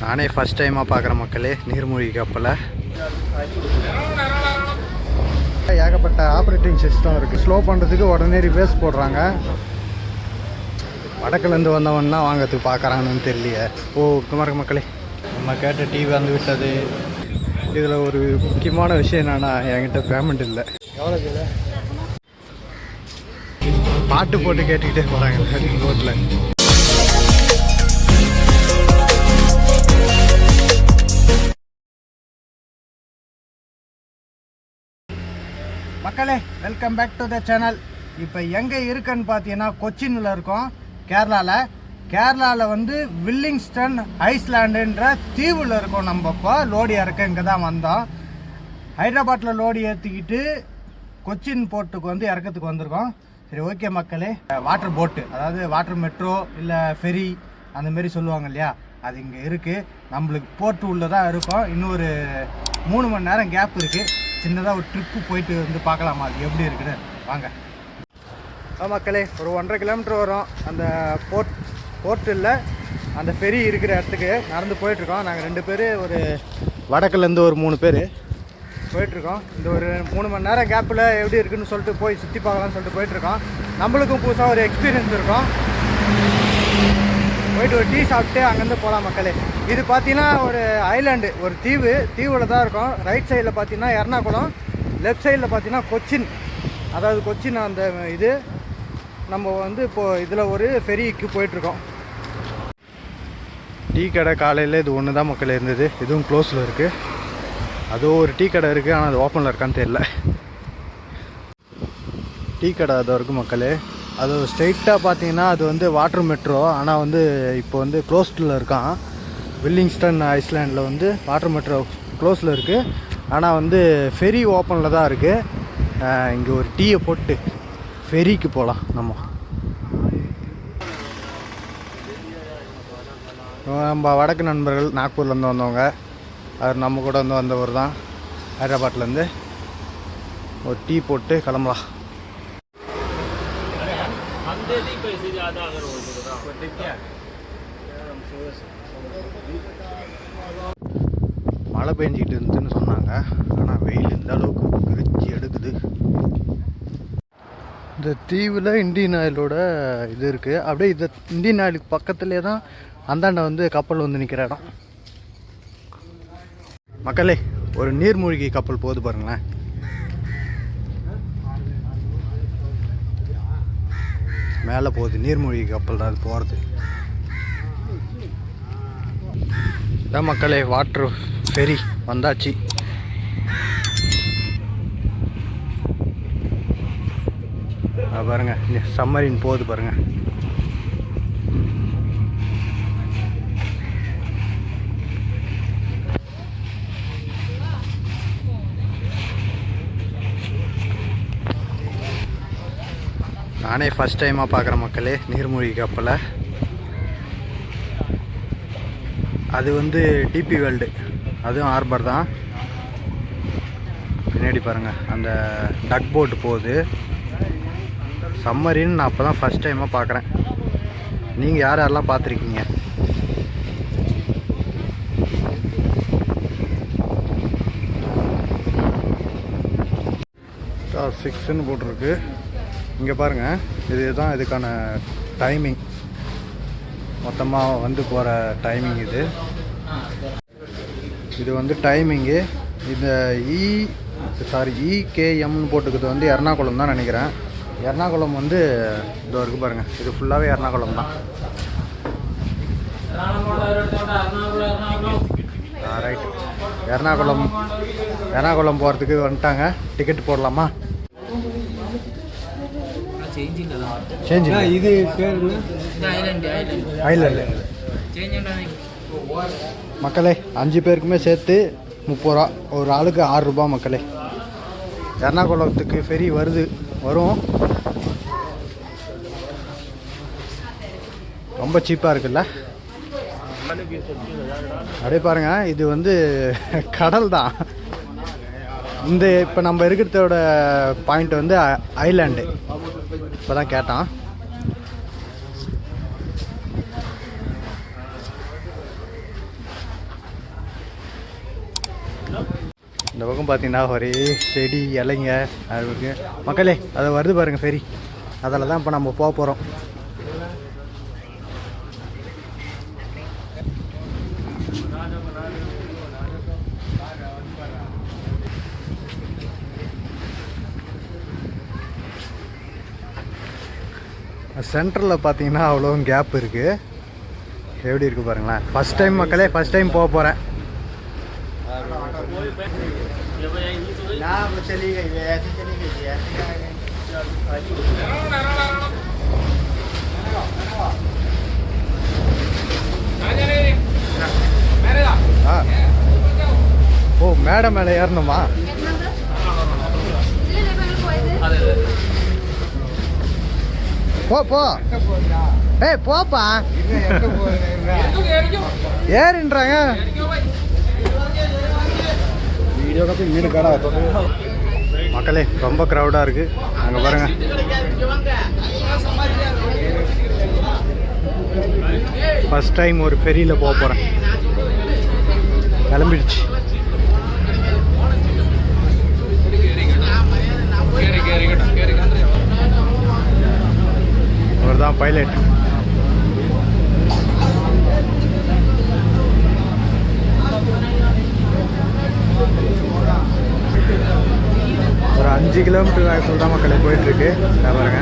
நானே ஃபஸ்ட் டைமாக பார்க்குற மக்களே நீர்மூழ்கி கப்பலை. ஏகப்பட்ட ஆப்ரேட்டிங் சிஸ்டம் இருக்குது ஸ்லோ பண்ணுறதுக்கு உடனே ரிவேஸ் போடுறாங்க. வடக்குலேருந்து வந்தவன்னா வாங்கிறதுக்கு பார்க்குறாங்கன்னு தெரியலையே. ஓ குமார மக்களே. நம்ம கேட்ட டிவி வந்து விட்டது. இதில் ஒரு முக்கியமான விஷயம் என்னென்னா என்கிட்ட பேமெண்ட் இல்லை. எவ்வளோ இல்லை பாட்டு போட்டு கேட்டுக்கிட்டே போகிறாங்க ரோட்டில் மக்களே welcome back to the channel இப்போ எங்கே இருக்குன்னு பார்த்தீங்கன்னா கொச்சினில் இருக்கோம் கேரளாவில் கேரளாவில் வந்து வில்லிங்ஸ்டன் ஐஸ்லாண்டுன்ற தீவில் இருக்கோம் நம்ம இப்போ. லோடி இறக்க இங்கே தான் வந்தோம். ஹைதராபாத்தில் லோடி ஏற்றிக்கிட்டு கொச்சின் போர்ட்டுக்கு வந்து இறக்கத்துக்கு வந்திருக்கோம். சரி ஓகே மக்களே. வாட்டர் போட்டு அதாவது வாட்டர் மெட்ரோ இல்லை ஃபெரி அந்தமாரி சொல்லுவாங்க இல்லையா? அது இங்கே இருக்குது நம்மளுக்கு போர்ட்டு உள்ளே தான் இருக்கோம். இன்னும் ஒரு மூணு மணி நேரம் கேப் இருக்குது சின்னதாக ஒரு ட்ரிப்பு போயிட்டு வந்து பார்க்கலாமா? அது எப்படி இருக்குன்னு? வாங்க. மக்களே ஒரு ஒன்றரை கிலோமீட்டர் வரும். அந்த போர்ட் போர்ட்டில் அந்த ஃபெரி இருக்கிற இடத்துக்கு நடந்து போயிட்டுருக்கோம். நாங்கள் ரெண்டு பேர் ஒரு வடக்குலேருந்து ஒரு மூணு பேர் போயிட்டுருக்கோம். இந்த ஒரு மூணு மணி நேரம் கேப்பில் எப்படி இருக்குன்னு சொல்லிட்டு போய் சுற்றி பார்க்கலாம்னு சொல்லிட்டு போயிட்டுருக்கோம். நம்மளுக்கும் புதுசாக ஒரு எக்ஸ்பீரியன்ஸ் இருக்கும். போயிட்டு ஒரு டீ சாப்பிட்டு அங்கேருந்து போகலாம் மக்களே. இது பார்த்தீங்கன்னா ஒரு ஐலாண்டு ஒரு தீவு. தீவில் தான் இருக்கும். ரைட் சைடில் பார்த்தீங்கன்னா எர்ணாகுளம் லெஃப்ட் சைடில் பார்த்தீங்கன்னா கொச்சின். அதாவது கொச்சின் அந்த இது. நம்ம வந்து இப்போது இதில் ஒரு ஃபெரிக்கு போயிட்டுருக்கோம். டீ கடை காலையில் இது ஒன்று தான் மக்கள் இருந்தது. இதுவும் க்ளோஸில் இருக்குது அதுவும் ஒரு டீ கடை இருக்குது ஆனால் அது ஓப்பனில் இருக்கான்னு தெரியல. டீ கடை அது வரைக்கும் மக்களே. அது ஸ்ட்ரெயிட்டாக பார்த்தீங்கன்னா அது வந்து வாட்டர் மெட்ரோ ஆனால் வந்து இப்போ வந்து க்ளோஸ்டில் இருக்கான். வில்லிங்ஸ்டன் ஐஸ்லாண்டில் வந்து வாட்டர் மெட்ரோ க்ளோஸில் இருக்குது ஆனால் வந்து ஃபெரி ஓப்பனில் தான் இருக்குது இங்கே ஒரு டீயை போட்டு ஃபெரிக்கு போகலாம் நம்ம. நம்ம வடக்கு நண்பர்கள் நாக்பூர்லேருந்து வந்தவங்க. அவர் நம்ம கூட வந்து வந்தவர் தான். ஹைதராபாத்லேருந்து ஒரு டீ போட்டு கிளம்பலாம். மழை பெஞ்சிக்கிட்டு இருந்துன்னு சொன்னாங்க. ஆனால் வெயில் இந்த அளவுக்கு விரிச்சி எடுக்குது. இந்த தீவில் இந்தியன் ஆயிலோட இது இருக்குது அப்படியே இந்த இந்தியன் ஆயிலுக்கு பக்கத்துலேயே தான் அந்தாண்ட வந்து கப்பல் வந்து நிற்கிற இடம். மக்களே ஒரு நீர்மூழ்கி கப்பல் போகுது பாருங்களேன். மேலே போகுது நீர்மூழ்கி கப்பல் தான் அது போகிறது. இதான் மக்களே வாட்ரு ஃபெரி வந்தாச்சு. பாருங்கள் பாருங்க சம்மரின் போகுது பாருங்கள் நானே ஃபஸ்ட் டைமாக பார்க்குற மக்களே நீர்மூழ்கி கப்பலை. அது வந்து டிபி வேர்ல்டு அதுவும் ஹார்பர் தான். பின்னாடி பாருங்கள் அந்த டக் போட்டு போகுது. சம்மரின்னு நான் அப்போ தான் ஃபஸ்ட் டைமாக பார்க்குறேன். நீங்கள் யார் யாரெல்லாம் பார்த்துருக்கீங்க? ஸ்டார் சிக்ஸ்ன்னு போட்டிருக்கு. இங்கே பாருங்கள் இதுதான் இதுக்கான டைமிங் மொத்தமாக வந்து போகிற டைமிங் இது. இது வந்து டைமிங்கு இந்த இ சாரி இகேஎம்னு போட்டுக்கிறது வந்து எர்ணாகுளம் தான் நினைக்கிறேன். எர்ணாகுளம் வந்து இதோ இருக்குது பாருங்கள் இது ஃபுல்லாகவே எர்ணாகுளம் தான். ரைட் எர்ணாகுளம் எர்ணாகுளம் போகிறதுக்கு வந்துட்டாங்க. டிக்கெட் போடலாமா? சேஞ்ச் இது பேர் என்ன? ஐலண்டு மக்களே அஞ்சு பேருக்குமே சேர்த்து முப்பது ரூபா ஒரு ஆளுக்கு ஆறு ரூபாய் மக்களே. எர்ணாகுளத்துக்கு ஃபெரி வருது வரும். ரொம்ப சீப்பாக இருக்குல்ல? அப்படியே பாருங்க இது வந்து கடல் தான். இந்த இப்போ நம்ம இருக்கிறதோட பாயிண்ட் வந்து ஐலாண்டு இப்போ தான் கேட்டான். இந்த பக்கம் பார்த்தீங்கன்னா ஒரே செடி இலைங்க அது மக்களே அதை வருது பாருங்கள் சரி அதில் தான் இப்போ நம்ம போக போகிறோம் சென்டரில் பார்த்தீங்கன்னா அவ்வளோ கேப் இருக்குது எப்படி இருக்குது பாருங்களேன். ஃபஸ்ட் டைம் மக்களே ஃபஸ்ட் டைம் போக போகிறேன் ஓ மேடை மேலே ஏறணுமா? போ போ. ஏய் போப்பா. ஏறின்றாங்க. மக்களே ரொம்ப க்ரௌடாக இருக்குது அங்கே பாருங்க. ஃபஸ்ட் டைம் ஒரு ஃபெரியில் போக போகிறேன் கிளம்பிடுச்சு. அவர் தான் பைலட் ஒரு அஞ்சு கிலோமீட்டர் வேகத்தில் தான் மக்களை போயிட்டுருக்கு. பாருங்க.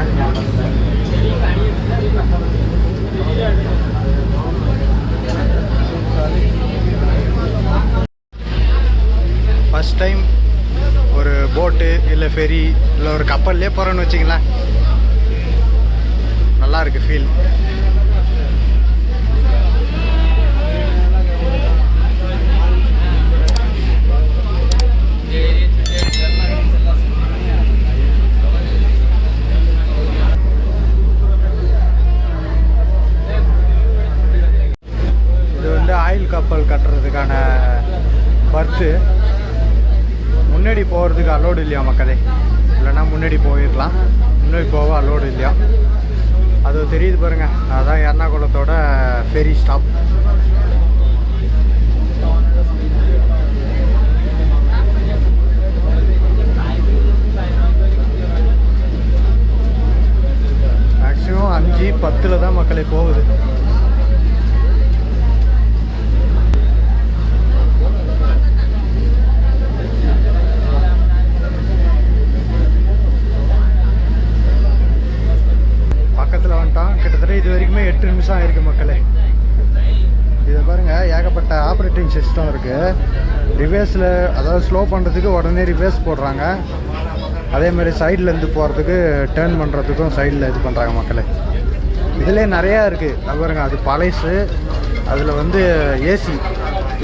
ஃபஸ்ட் டைம் ஒரு போட்டு இல்லை ஃபெரி இல்லை ஒரு கப்பல்லே போகிறோன்னு வச்சிங்களேன் நல்லா இருக்கு ஃபீல் இது வந்து ஆயில் கப்பல் கட்டுறதுக்கான பர்த்து முன்னாடி போகிறதுக்கு அலோடு இல்லையா மக்களே? இல்லைன்னா முன்னாடி போயிடலாம் முன்னாடி போக அலோடு இல்லையா? அது தெரியுது பாருங்க. அதான் எர்ணாகுளத்தோட ஃபெரி ஸ்டாப் மேக்ஸிமம் அஞ்சு பத்தில் தான் மக்களே போகுது. போட்டான் கிட்டத்தட்ட இது வரைக்குமே எட்டு நிமிஷம் ஆயிருக்கு மக்களே. இதை பாருங்க ஏகப்பட்ட ஆப்ரேட்டிங் சிஸ்டம் இருக்குது ரிவேஸில் அதாவது ஸ்லோ பண்ணுறதுக்கு உடனே ரிவேஸ் போடுறாங்க. அதே மாதிரி சைடில் இருந்து போகிறதுக்கு டேர்ன் பண்ணுறதுக்கும் சைடில் இது பண்ணுறாங்க மக்களே. இதிலே நிறையா இருக்குது அது பாருங்க அது பழசு அதில் வந்து ஏசி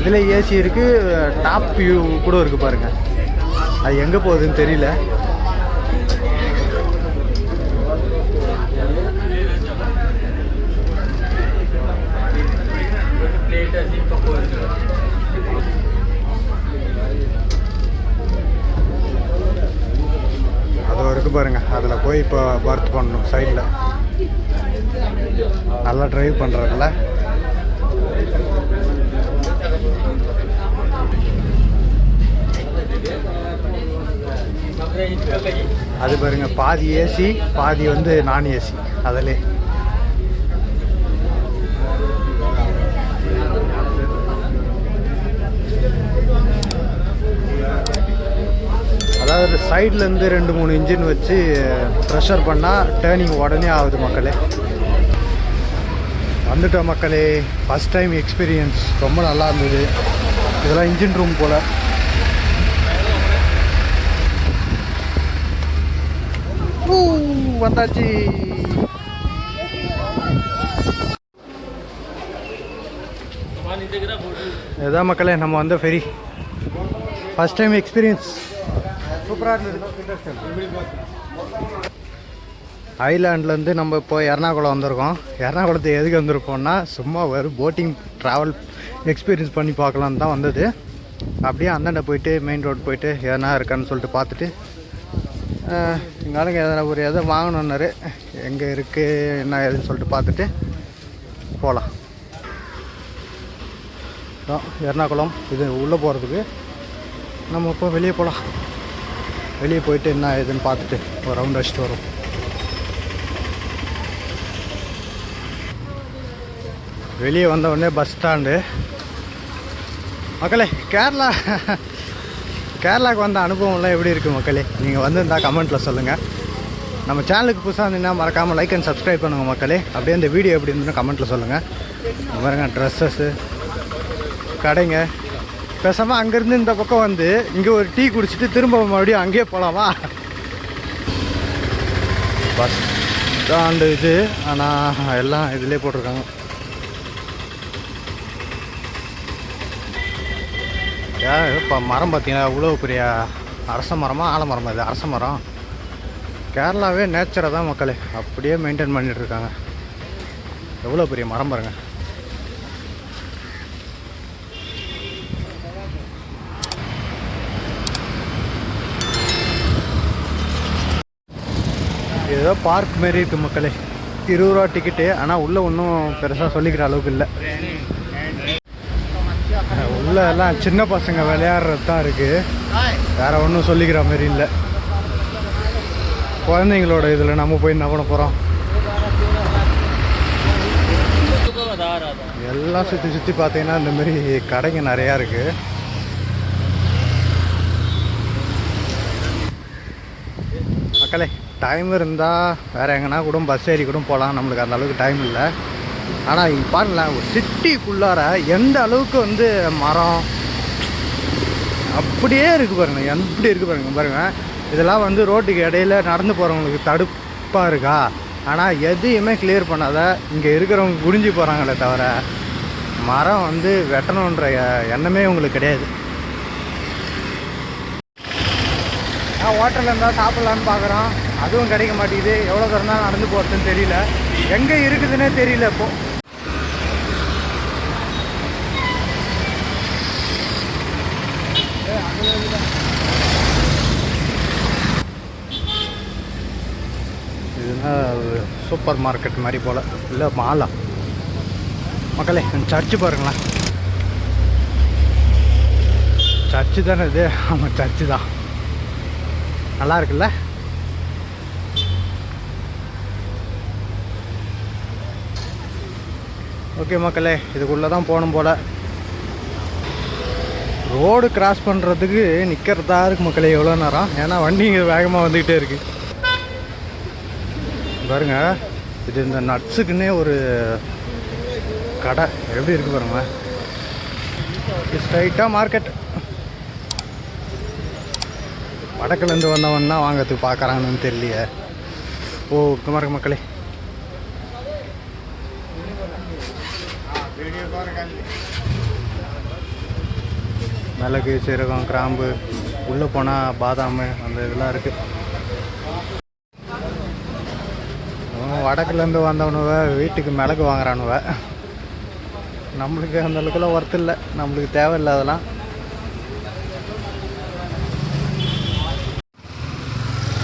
இதில் ஏசி இருக்குது டாப் வியூ கூட இருக்குது பாருங்கள் அது எங்கே போகுதுன்னு தெரியல. அது பாருங்கள் பாருங்க. அதில் போய் இப்போ பர்த் பண்ணணும் சைடில் நல்லா ட்ரைவ் பண்ணுறதுல அது பாருங்க பாதி ஏசி பாதி வந்து நான் ஏசி அதிலே அதாவது சைட்லேருந்து ரெண்டு மூணு இன்ஜின் வச்சு ப்ரெஷர் பண்ணால் டேர்னிங் உடனே ஆகுது மக்களே. வந்துட்டோம் மக்களே. ஃபஸ்ட் டைம் எக்ஸ்பீரியன்ஸ் ரொம்ப நல்லா இருந்தது. இதெல்லாம் இன்ஜின் ரூம் போல். வந்தாச்சு. இதான் மக்களே நம்ம வந்த ஃபெரி ஃபஸ்ட் டைம் எக்ஸ்பீரியன்ஸ் சூப்பராக இருந்தது. ஐலாண்ட்லேருந்து நம்ம இப்போ எர்ணாகுளம் வந்திருக்கோம். எர்ணாகுளத்தை எதுக்கு வந்திருக்கோம்னா சும்மா வெறும் போட்டிங் ட்ராவல் எக்ஸ்பீரியன்ஸ் பண்ணி பார்க்கலான்னு தான் வந்தது. அப்படியே அந்தாண்ட போயிட்டு மெயின் ரோடு போயிட்டு எதனா இருக்கான்னு சொல்லிட்டு பார்த்துட்டு எங்கள் எதனா ஒரு எதை வாங்கணுன்னாரு எங்கே இருக்குது என்ன ஏதுன்னு சொல்லிட்டு பார்த்துட்டு போகலாம் எர்ணாகுளம் இது உள்ளே போகிறதுக்கு நம்ம இப்போ வெளியே போகலாம் வெளியே போயிட்டு என்ன ஏதுன்னு பார்த்துட்டு ஒரு ரவுண்ட் அடிச்சுட்டு வரும் வெளியே வந்த உடனே பஸ் ஸ்டாண்டு மக்களே கேரளா கேரளாவுக்கு வந்த அனுபவம்லாம் எப்படி இருக்குது மக்களே? நீங்கள் வந்திருந்தா கமெண்ட்டில் சொல்லுங்கள் நம்ம சேனலுக்கு புதுசாக இருந்தீங்கன்னா மறக்காமல் லைக் அண்ட் சப்ஸ்கிரைப் பண்ணுங்கள் மக்களே. அப்படியே இந்த வீடியோ எப்படி இருந்துன்னு கமெண்ட்டில் சொல்லுங்கள் பாருங்க ட்ரெஸ்ஸஸ்ஸு கடைங்க. பேசாமல் அங்கேருந்து இந்த பக்கம் வந்து இங்கே ஒரு டீ குடிச்சிட்டு திரும்ப மறுபடியும் அங்கேயே போகலாமா பஸ் ஸ்டாண்டு இது. ஆனால் எல்லாம் இதிலே போட்டிருக்காங்க. இப்போ மரம் பார்த்தீங்கன்னா இவ்வளோ பெரிய அரச மரமா ஆலமரமா இது? அரச மரம். கேரளாவே நேச்சரை தான் மக்களே. அப்படியே மெயின்டைன் பண்ணிட்டு இருக்காங்க. எவ்வளோ பெரிய மரம் பாருங்க. ஏதோ பார்க் மாரி இருக்கு மக்களே. இருபது ரூபா டிக்கெட்டு ஆனால் உள்ளே ஒன்றும் பெருசாக சொல்லிக்கிற அளவுக்கு இல்லை. உள்ள எல்லாம் சின்ன பசங்க விளையாடுறது தான் இருக்குது வேற ஒன்றும் சொல்லிக்கிற மாதிரி இல்லை. குழந்தைங்களோட இதில் நம்ம போய் என்ன பண்ண போகிறோம் எல்லாம் சுற்றி சுற்றி பார்த்தீங்கன்னா இந்த மாதிரி கடைங்க நிறையா இருக்குது மக்களே டைம் இருந்தால் வேறு எங்கன்னா கூட பஸ் ஏறி கூட போகலாம் நம்மளுக்கு அந்த அளவுக்கு டைம் இல்லை. ஆனால் இங்கே பாருங்களேன் ஒரு சிட்டிக்குள்ளார எந்த அளவுக்கு வந்து மரம் அப்படியே இருக்குது பாருங்க. எப்படி இருக்குது பாருங்க பாருங்க. இதெல்லாம் வந்து ரோட்டுக்கு இடையில நடந்து போகிறவங்களுக்கு தடுப்பாக இருக்கா? ஆனால் எதையுமே கிளியர் பண்ணாத இங்கே இருக்கிறவங்க குடிஞ்சு போகிறாங்களே தவிர மரம் வந்து வெட்டணுன்ற எண்ணமே உங்களுக்கு கிடையாது. நான் ஹோட்டலில் இருந்தால் சாப்பிட்லான்னு பார்க்குறோம் அதுவும் கிடைக்க மாட்டேங்குது. எவ்வளோ தூரம் தான் நடந்து போகிறதுன்னு தெரியல. எங்கே இருக்குதுன்னே தெரியல இப்போ. இதுதான் சூப்பர் மார்க்கெட் மாதிரி போல். இல்லை மாலா மக்களே சர்ச்சு பாருங்களேன். சர்ச்சு தானே இது? ஆமாம் சர்ச்சு தான். நல்லா இருக்குல்ல ஓகே மக்களே இதுக்குள்ளே தான் போகணும் போல். ரோடு கிராஸ் பண்ணுறதுக்கு நிற்கிறதா இருக்கு மக்களே எவ்வளோ நேரம்? ஏன்னா வண்டி இங்கே வேகமாக வந்துக்கிட்டே இருக்கு. பாருங்க இது இந்த நட்ஸுக்குன்னே ஒரு கடை. எப்படி இருக்கு பாருங்க. ஸ்ட்ரைட்டாக மார்க்கெட் வடக்குலேருந்து வந்தவன் தான் வாங்கிறதுக்கு பார்க்குறாங்கன்னு தெரியலையே. ஓ குமார மக்களே. மிளகு சீரகம் கிராம்பு உள்ளே போனால் பாதாம் அந்த இதெல்லாம் இருக்குது வடக்குலேருந்து வந்தவனுவ வீட்டுக்கு மிளகு வாங்குறானுவ. நம்மளுக்கு அந்த அளவுக்குலாம் ஒர்த்து இல்லை. நம்மளுக்கு தேவையில்லை அதெல்லாம்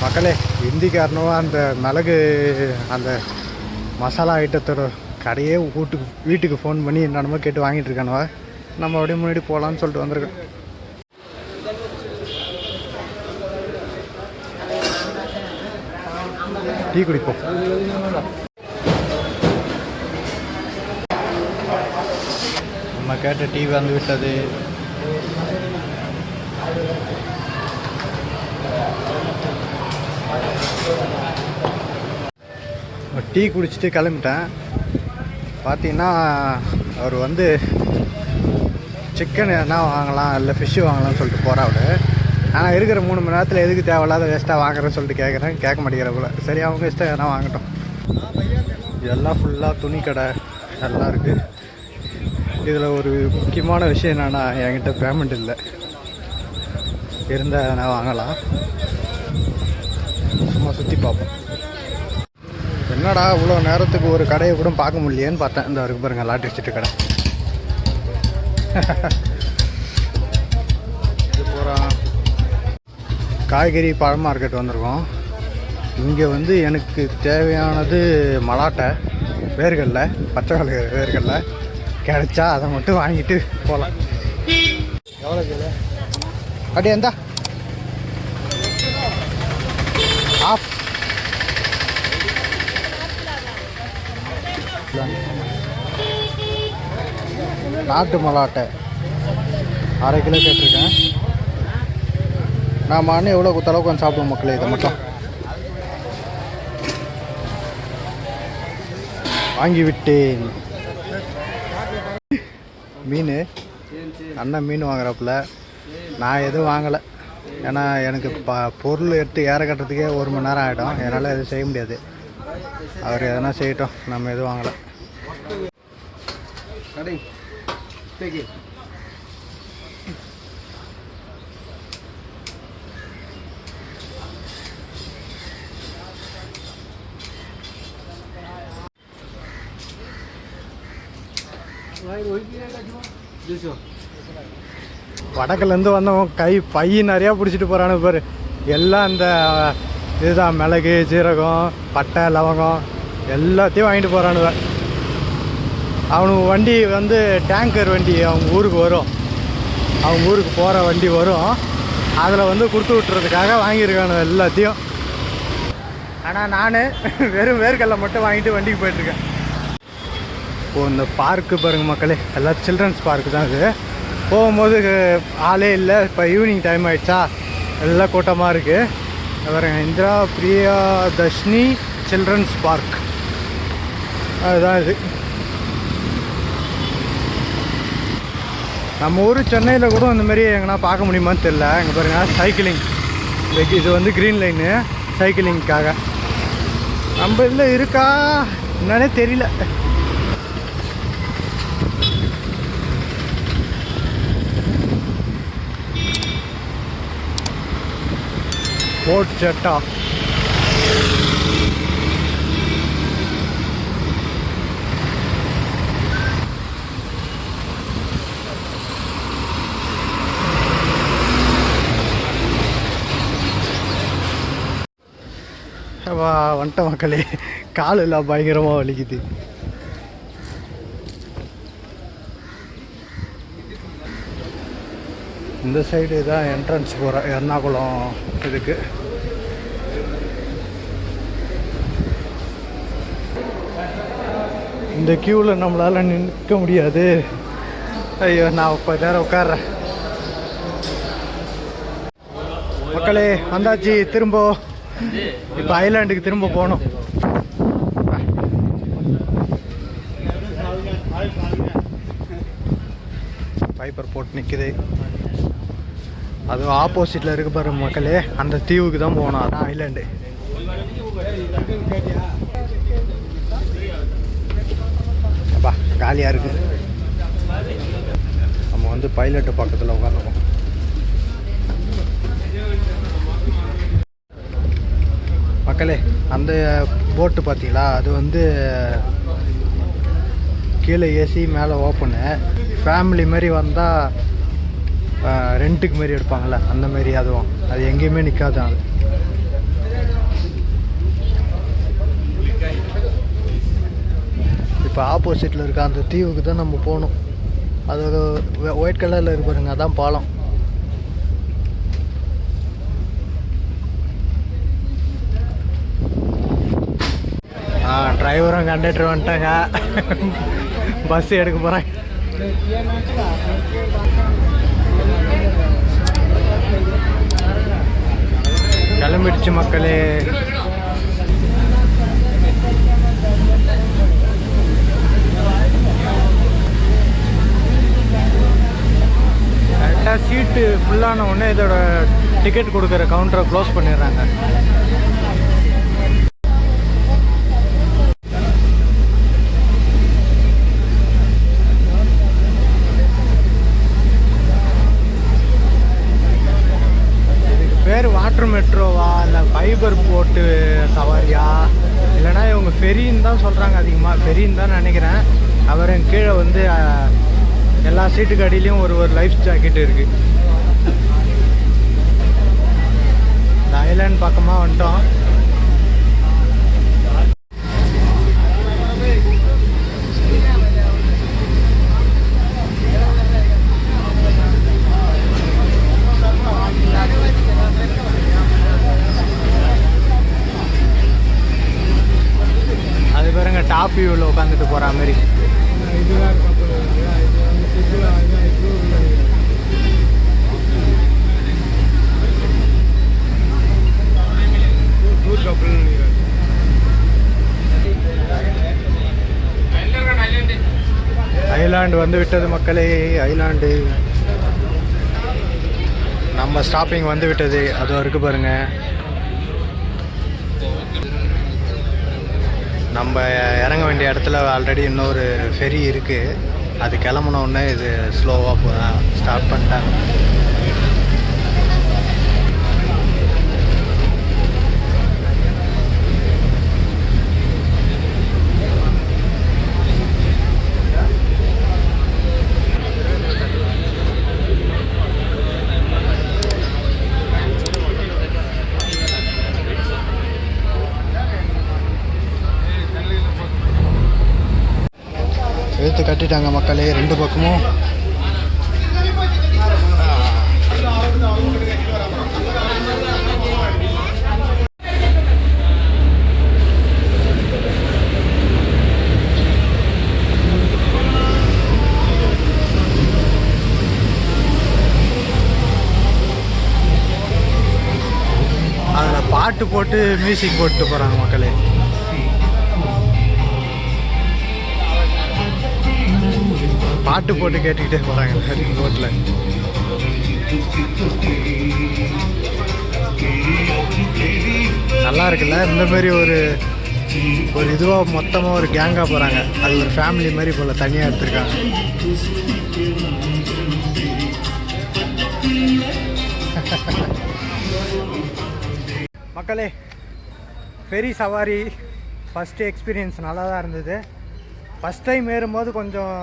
மக்களே ஹிந்திக்காரனுவ அந்த மிளகு அந்த மசாலா ஐட்டத்தோட கடையே வீட்டுக்கு வீட்டுக்கு ஃபோன் பண்ணி என்னென்னமோ கேட்டு வாங்கிட்டு இருக்கானுவ. நம்ம அப்படியே முன்னாடி போகலான்னு சொல்லிட்டு வந்திருக்கோம். டீ குடிப்போம் நம்ம கேட்ட டீ வந்து விட்டது. டீ குடிச்சிட்டு கிளம்பிட்டேன். பார்த்தீங்கன்னா அவர் வந்து சிக்கன் எதனா வாங்கலாம் இல்லை ஃபிஷ்ஷு வாங்கலாம்னு சொல்லிட்டு போகிறாரு ஆனால் இருக்கிற மூணு மணி நேரத்தில் எதுக்கு தேவையில்லாத வேஸ்ட்டாக வாங்குறேன்னு சொல்லிட்டு கேட்குறேன் கேட்க மாட்டேங்கிற போல. சரி அவங்க இஷ்டம் எதனா வாங்கட்டும். இதெல்லாம் ஃபுல்லாக துணி கடை எல்லாம் இருக்குது இதில் ஒரு முக்கியமான விஷயம் என்னென்னா என்கிட்ட பேமெண்ட் இல்லை. இருந்தால் எதனா வாங்கலாம். நம்ம சுற்றி பார்ப்போம். என்னடா இவ்வளோ நேரத்துக்கு ஒரு கடையை கூட பார்க்க முடியலையேன்னு பார்த்தேன். இந்த இருக்கு பாருங்கள் லாட்ரி சீட்டு கடை. இது போகிறோம் காய்கறி பழ மார்க்கெட் வந்திருக்கோம். இங்கே வந்து எனக்கு தேவையானது மலாட்டை வேர்கடல பச்சை கலர் வேர்கடல. கிடைச்சா அதை மட்டும் வாங்கிட்டு போகலாம் எவ்வளோ கிலோ அடி எந்தா நாட்டு மலாட்டை. அரை கிலோ கேட்டிருக்கேன். நான் அண்ணன் எவ்வளோ குத்தளவுக்கு வந்து சாப்பிடுவோம் மக்களே இதை மட்டும். வாங்கிவிட்டேன் மீன் அண்ணன் மீன் வாங்குறப்புல. நான் எதுவும் வாங்கலை. ஏன்னா எனக்கு ப பொருள் எடுத்து ஏற கட்டுறதுக்கே ஒரு மணி நேரம் ஆகிடும் என்னால் எதுவும் செய்ய முடியாது. அவர் எதனா செய்யட்டும். நம்ம எதுவும் வாங்கலை. கடை பேக்கி வடக்குலேருந்து வந்தவன் கை பை நிறையா பிடிச்சிட்டு போகிறானு பாரு. எல்லாம் அந்த இதுதான் மிளகு சீரகம் பட்டை லவங்கம் எல்லாத்தையும் வாங்கிட்டு போகிறானுவ அவனுக்கு வண்டி வந்து டேங்கர் வண்டி அவங்க ஊருக்கு வரும். அவங்க ஊருக்கு போகிற வண்டி வரும். அதில் வந்து கொடுத்து விட்டுறதுக்காக வாங்கியிருக்கானு எல்லாத்தையும். ஆனால் நான் வெறும் வேர்க்கடலை மட்டும் வாங்கிட்டு வண்டிக்கு போயிட்டுருக்கேன். இப்போ இந்த பார்க்கு பாருங்கள் மக்களே. எல்லாம் சில்ட்ரன்ஸ் பார்க்கு தான் இது. போகும்போது ஆளே இல்லை. இப்போ ஈவினிங் டைம் ஆகிடுச்சா எல்லாம் கூட்டமாக இருக்குது பாருங்க இந்திரா பிரியா தர்ஷினி சில்ட்ரன்ஸ் பார்க் அதுதான் இது. நம்ம ஊர் சென்னையில் கூட இந்த மாதிரி எங்கன்னா பார்க்க முடியுமான்னு தெரில இங்கே பாருங்கள் சைக்கிளிங் இது வந்து க்ரீன் லைனு சைக்கிளிங்க்காக நம்ம இதில் இருக்கா? என்னன்னே தெரியல. போட் சட்டா வா வந்துட்ட மக்களே. கால் எல்லாம் பயங்கரமாக வலிக்குது. இந்த சைடு தான் என்ட்ரன்ஸ் போகிற எர்ணாகுளம் இதுக்கு. இந்த க்யூவில் நம்மளால் நிற்க முடியாது. ஐயோ நான் இப்போ நேரம் உட்கார்றேன். மக்களே வந்தாச்சு திரும்ப. இப்போ ஐலாண்டுக்கு திரும்ப போகணும். பைப்பர் போட்டு நிற்குது அதுவும் ஆப்போசிட்டில் இருக்கு பாரு மக்களே. அந்த தீவுக்கு தான் போகணும். அதான் ஐலாண்டு அப்பா காலியாக இருக்கு. நம்ம வந்து பைலட்டு பக்கத்தில் உட்காந்துருக்கோம் மக்களே அந்த போட்டு பார்த்தீங்களா? அது வந்து கீழே ஏசி மேலே ஓப்பனு. ஃபேமிலி மாதிரி வந்தால் ரெண்ட்டுக்கு மாரி எடுப்பாங்கள்ல அந்த மாரி அதுவும். அது எங்கேயுமே நிற்காது அது. இப்போ ஆப்போசிட்டில் இருக்க அந்த தீவுக்கு தான் நம்ம போகணும். அது ஒயிட் கலரில் இருப்பாருங்க அதான் பாலம். டிரைவரும் கண்டக்டர் வந்துட்டாங்க. பஸ் எடுக்க போகிறேன் கிளம்பிடுச்சு மக்களே. கரெக்டாக சீட்டு ஃபுல்லான உடனே இதோட டிக்கெட் கொடுக்குற கவுண்டரை க்ளோஸ் பண்ணிடுறாங்க இதுக்கு பேர் வாட்டர் மெட்ரோவா இல்லை ஃபைபர் போட்டு சவாரியா? இல்லைனா இவங்க ஃபெரின்னு தான் சொல்கிறாங்க அதிகமாக ஃபெரின்னு தான் நினைக்கிறேன். அப்புறம் கீழே வந்து எல்லா சீட்டுக்கு அடியிலையும் ஒரு ஒரு லைஃப் ஜாக்கெட் இருக்குது இந்த ஐலாண்ட் பக்கமாக வந்துட்டோம். வியூவில் உட்காந்துட்டு போகிற மாதிரி. ஐலாண்டு வந்து விட்டது மக்களே ஐலாண்டு நம்ம ஸ்டாப்பிங் வந்து விட்டது. அது வரைக்கும் பாருங்க. நம்ம இறங்க வேண்டிய இடத்துல ஆல்ரெடி இன்னொரு ஃபெரி இருக்குது அது கிளம்புன உடனே இது ஸ்லோவாக ஸ்டார்ட் பண்ணிட்டாங்க. எழுத்து கட்டிட்டாங்க மக்களே ரெண்டு பக்கமும். அதில் பாட்டு போட்டு மியூசிக் போட்டு போகிறாங்க மக்களே. பாட்டு போட்டு கேட்டுக்கிட்டே போகிறாங்க ரோட்டில் நல்லா இருக்குல்ல? இந்த மாதிரி ஒரு ஒரு இதுவாக மொத்தமாக ஒரு கேங்காக போகிறாங்க அது ஒரு ஃபேமிலி மாதிரி போல் தனியாக எடுத்திருக்காங்க. மக்களே ஃபெரி சவாரி ஃபஸ்ட்டு எக்ஸ்பீரியன்ஸ் நல்லா தான் இருந்தது. ஃபஸ்ட் டைம் ஏறும்போது கொஞ்சம்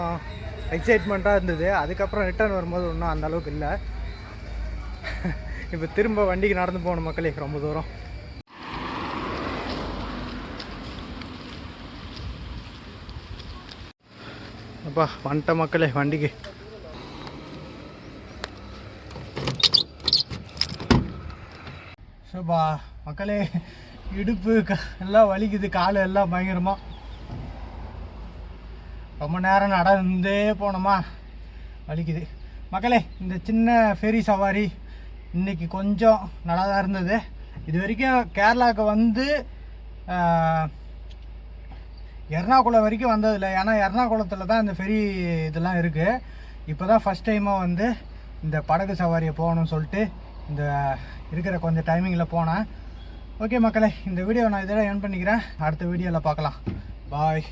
எக்ஸைட்மெண்ட்டாக இருந்தது. அதுக்கப்புறம் ரிட்டர்ன் வரும்போது ஒன்றும் அந்த அளவுக்கு இல்லை. இப்போ திரும்ப வண்டிக்கு நடந்து போகணும் மக்களே ரொம்ப தூரம். அப்பா வந்துட்ட மக்களே வண்டிக்கு. சோபா மக்களே இடுப்பு க எல்லாம் வலிக்குது காலு எல்லாம் பயங்கரமாக ரொம்ப நேரம் நடந்தே போனோமா? வலிக்குது. மக்களே இந்த சின்ன ஃபெரி சவாரி இன்றைக்கி கொஞ்சம் நல்லா தான் இருந்தது. இது வரைக்கும் கேரளாவுக்கு வந்து எர்ணாகுளம் வரைக்கும் வந்ததில்லை. ஏன்னா எர்ணாகுளத்தில் தான் இந்த ஃபெரி இதெல்லாம் இருக்குது இப்போ தான் ஃபஸ்ட் டைமாக வந்து இந்த படகு சவாரியை போகணும்னு சொல்லிட்டு இந்த இருக்கிற கொஞ்சம் டைமிங்கில் போனேன். ஓகே மக்களே இந்த வீடியோ நான் இதெல்லாம் என் பண்ணிக்கிறேன். அடுத்த வீடியோவில் பார்க்கலாம். பாய்